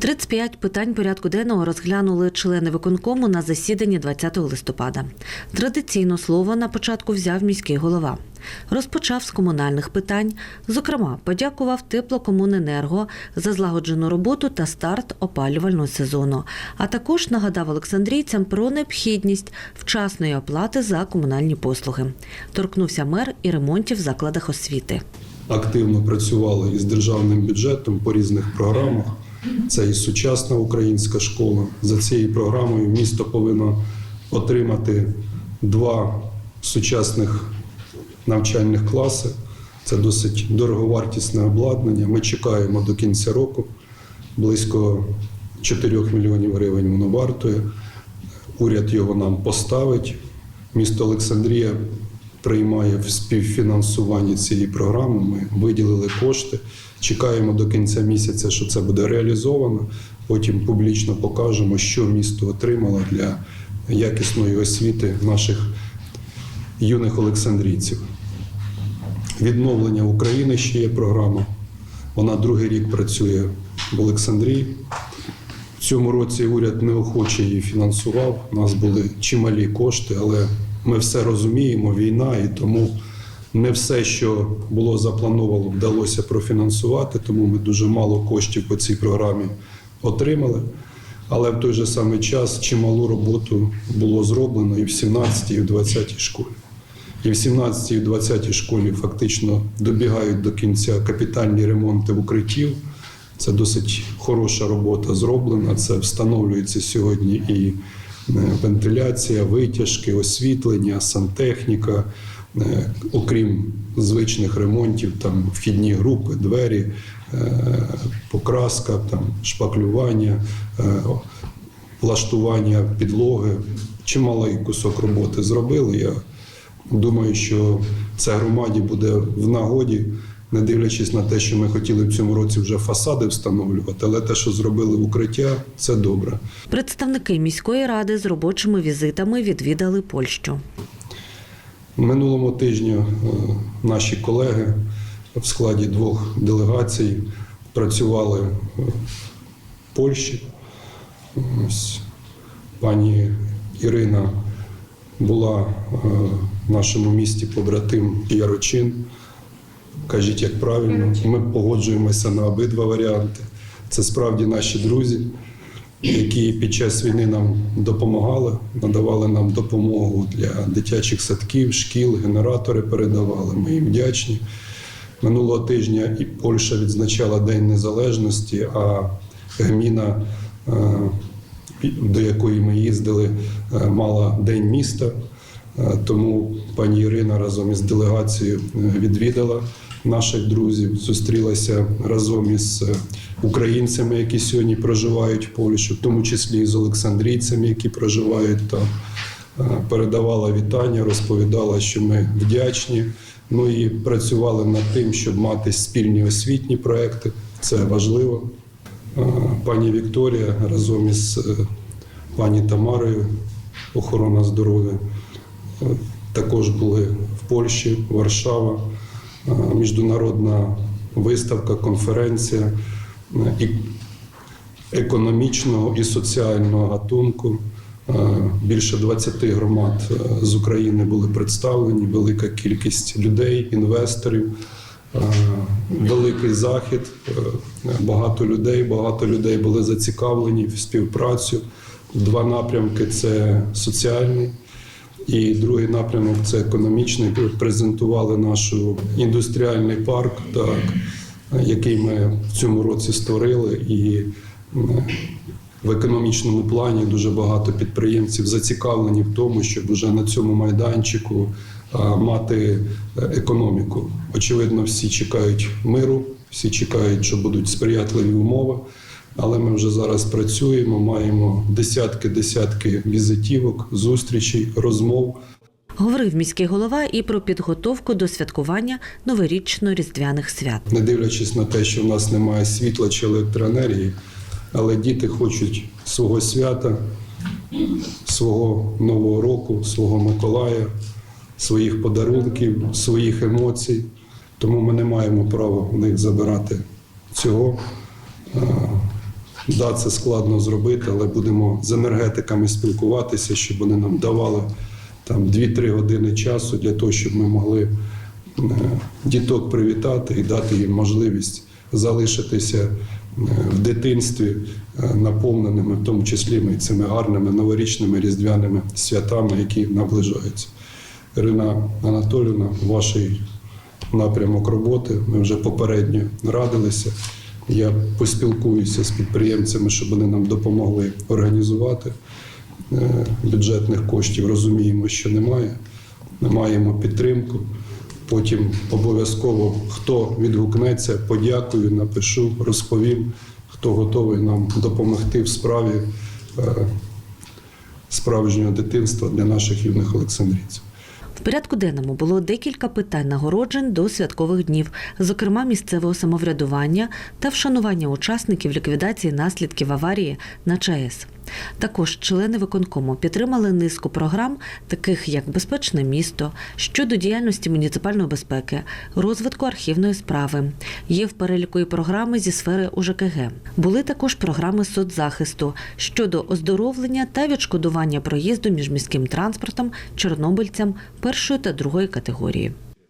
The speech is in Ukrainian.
35 питань порядку денного розглянули члени виконкому на засіданні 20 листопада. Традиційно слово на початку взяв міський голова. Розпочав з комунальних питань. Зокрема, подякував теплокомуненерго за злагоджену роботу та старт опалювального сезону. А також нагадав олександрійцям про необхідність вчасної оплати за комунальні послуги. Торкнувся мер і ремонтів в закладах освіти. активно працювали із державним бюджетом по різних програмах. Це і сучасна українська школа. За цією програмою місто повинно отримати два сучасних навчальних класи. Це досить дороговартісне обладнання. Ми чекаємо до кінця року. Близько 4 мільйонів гривень воно вартує. Уряд його нам поставить. Місто Олександрія приймає в співфінансуванні цієї програми. Ми виділили кошти. Чекаємо до кінця місяця, що це буде реалізовано. Потім публічно покажемо, що місто отримало для якісної освіти наших юних олександрійців. Відновлення України ще є програма. Вона другий рік працює в Олександрії. В цьому році уряд неохоче її фінансував. У нас були чималі кошти, але ми все розуміємо, війна, і тому не все, що було заплановано, вдалося профінансувати, тому ми дуже мало коштів по цій програмі отримали. Але в той же самий час чималу роботу було зроблено і в 17 і в 20 школі. І в 17 і в 20 школі фактично добігають до кінця капітальні ремонти укриттів. Це досить хороша робота зроблена. Це встановлюється сьогодні і е, вентиляція, витяжки, освітлення, сантехніка, окрім звичних ремонтів, там вхідні групи, двері, е, покраска, там шпаклювання, е, влаштування підлоги. Чималий кусок роботи зробили. Я думаю, що це громаді буде в нагоді, не дивлячись на те, що ми хотіли в цьому році вже фасади встановлювати, але те, що зробили укриття, це добре. Представники міської ради з робочими візитами відвідали Польщу. Минулому тижні е, наші колеги в складі двох делегацій працювали в Польщі. Ось Пані Ірина була е, в нашому місті побратим Ярочин. Кажіть, як правильно. Ми погоджуємося на обидва варіанти. Це справді наші друзі, які під час війни нам допомагали, надавали нам допомогу для дитячих садків, шкіл, генератори передавали. Ми їм вдячні. Минулого тижня і Польща відзначала День Незалежності, а гміна, е, до якої ми їздили, е, мала День міста. Е, Тому пані Ірина разом із делегацією відвідала наших друзів, зустрілася разом із е, українцями, які сьогодні проживають в Польщі, в тому числі і з олександрійцями, які проживають там. Е, Передавала вітання, розповідала, що ми вдячні. Ну і працювали над тим, щоб мати спільні освітні проекти. Це важливо. Е, Пані Вікторія разом із пані Тамарою, охорона здоров'я, також були в Польщі, Варшава, міжнародна виставка, конференція е, і економічного і соціального гатунку. Е, Більше 20 громад е, з України були представлені, велика кількість людей, інвесторів, е, великий захід, е, багато людей, багато людей були зацікавлені в співпрацю. Два напрямки це соціальний. І другий напрямок це економічний. Презентували наш індустріальний парк, так, який ми в цьому році створили. І в економічному плані дуже багато підприємців зацікавлені в тому, щоб вже на цьому майданчику мати е, економіку. Очевидно, всі чекають миру, всі чекають, що будуть сприятливі умови. Але ми вже зараз працюємо, маємо десятки-десятки візитівок, зустрічей, розмов. Говорив міський голова і про підготовку до святкування новорічно-різдвяних свят. не дивлячись на те, що в нас немає світла чи електроенергії, але діти хочуть свого свята, свого нового року, свого Миколая, своїх подарунків, своїх емоцій. Тому ми не маємо права в них забирати цього. Да, це складно зробити, але будемо з енергетиками спілкуватися, щоб вони нам давали там 2-3 години часу для того, щоб ми могли е, діток привітати і дати їм можливість залишитися е, в дитинстві е, наповненими, в тому числі ми цими гарними новорічними різдвяними святами, які наближаються. Ірина Анатолівна, ваш напрямок роботи. Ми вже попередньо радилися. Я поспілкуюся з підприємцями, щоб вони нам допомогли організувати е, бюджетних коштів. Розуміємо, що немає. Ми маємо підтримку. Потім обов'язково хто відгукнеться, подякую, напишу, розповім, хто готовий нам допомогти в справі е, справжнього дитинства для наших юних олександрійців. В порядку денному було декілька питань нагороджень до святкових днів, зокрема місцевого самоврядування та вшанування учасників ліквідації наслідків аварії на ЧАЕС. Також члени виконкому підтримали низку програм, таких як безпечне місто, щодо діяльності муніципальної безпеки, розвитку архівної справи. Є в переліку і програми зі сфери УЖКГ. Були також програми соцзахисту щодо оздоровлення та відшкодування проїзду між міським транспортом чорнобильцям першої та другої категорії.